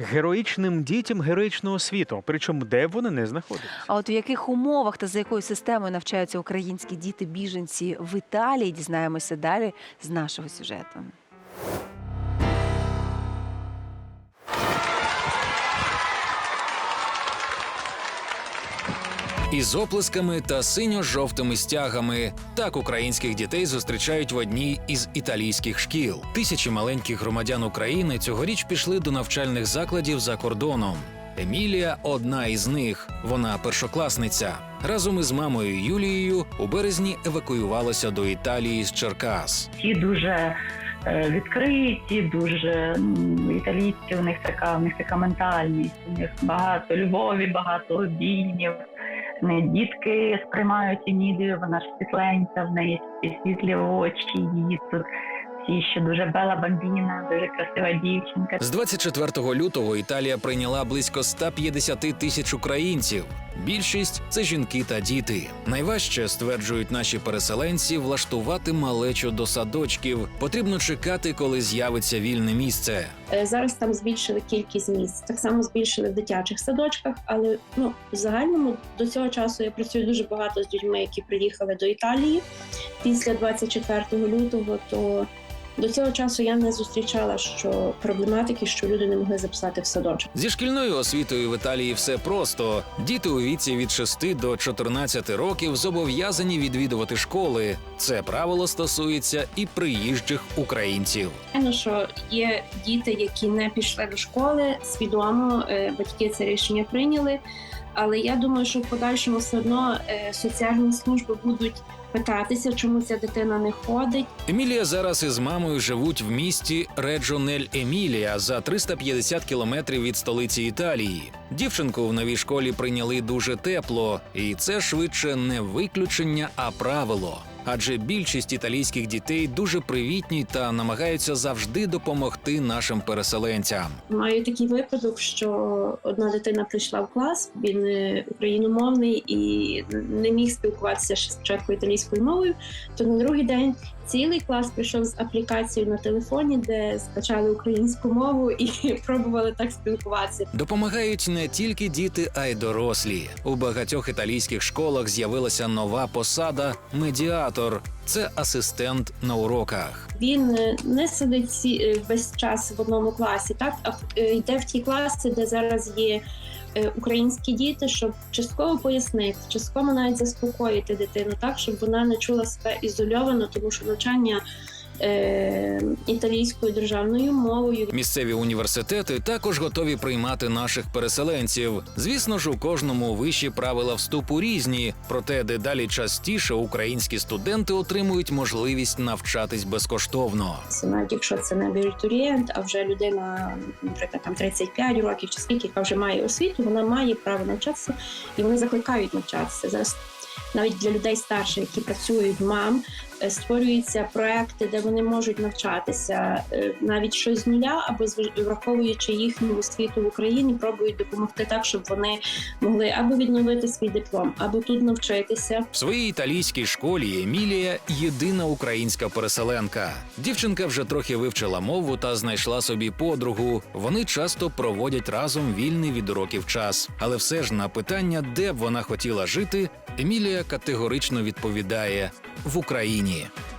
героїчним дітям героїчного світу. Причому де б вони не знаходяться. А от в яких умовах та за якою системою навчаються українські діти-біженці в Італії, дізнаємося далі з нашого сюжету. Із оплесками та синьо-жовтими стягами так українських дітей зустрічають в одній із італійських шкіл. Тисячі маленьких громадян України цьогоріч пішли до навчальних закладів за кордоном. Емілія одна із них. Вона першокласниця. Разом із мамою Юлією у березні евакуювалася до Італії з Черкас. Всі дуже е, відкриті, дуже м, італійці. У них така, у них така ментальність. У них багато любові, багато обіймів. Не дітки сприймають Енідію, вона ж світленька, в неї світлі очі. Її тут всі ще дуже бела бамбіна, дуже красива дівчинка. З 24 лютого Італія прийняла близько 150 тисяч українців. Більшість це жінки та діти. Найважче стверджують наші переселенці влаштувати малечу до садочків. Потрібно чекати, коли з'явиться вільне місце. Е, Зараз там збільшили кількість місць. Так само збільшили в дитячих садочках. Але ну в загальному до цього часу я працюю дуже багато з людьми, які приїхали до Італії після 24 лютого. То до цього часу я не зустрічала що проблематики, що люди не могли записати в садочок. Зі шкільною освітою в Італії все просто. Діти у віці від 6 до 14 років зобов'язані відвідувати школи. Це правило стосується і приїжджих українців. Звичайно, що є діти, які не пішли до школи, свідомо е, батьки це рішення прийняли. Але я думаю, що в подальшому все одно е, соціальні служби будуть питатися, чому ця дитина не ходить. Емілія зараз із мамою живуть в місті Реджонель Емілія за 350 кілометрів від столиці Італії. Дівчинку в новій школі прийняли дуже тепло, і це швидше не виключення, а правило. Адже більшість італійських дітей дуже привітні та намагаються завжди допомогти нашим переселенцям. Маю такий випадок, що одна дитина прийшла в клас, він е, україномовний і не міг спілкуватися ще спочатку італійською мовою. То на другий день цілий клас прийшов з аплікацією на телефоні, де скачали українську мову і пробували так спілкуватися. Допомагають не тільки діти, а й дорослі. У багатьох італійських школах з'явилася нова посада медіатор. Це асистент на уроках. Він не сидить е, весь час в одному класі, так? А е, йде в ті класи, де зараз є е, українські діти, щоб частково пояснити, частково навіть заспокоїти дитину, так? Щоб вона не чула себе ізольовано, тому що навчання італійською державною мовою Місцеві університети також готові приймати наших переселенців. Звісно ж, у кожному виші правила вступу різні, проте дедалі частіше українські студенти отримують можливість навчатись безкоштовно. Це навіть якщо це не абітурієнт, а вже людина, наприклад, там 35 років чи скільки, яка вже має освіту, вона має право навчатися, і вони закликають навчатися. Зараз навіть для людей старших, які працюють мам, е, створюються проекти, де вони можуть навчатися е, навіть щось з нуля, або враховуючи їхню освіту в Україні, пробують допомогти так, щоб вони могли або відновити свій диплом, або тут навчитися. В своїй італійській школі Емілія єдина українська переселенка. Дівчинка вже трохи вивчила мову та знайшла собі подругу. Вони часто проводять разом вільний від уроків час. Але все ж на питання, де б вона хотіла жити, Емілія категорично відповідає в Україні. Британії.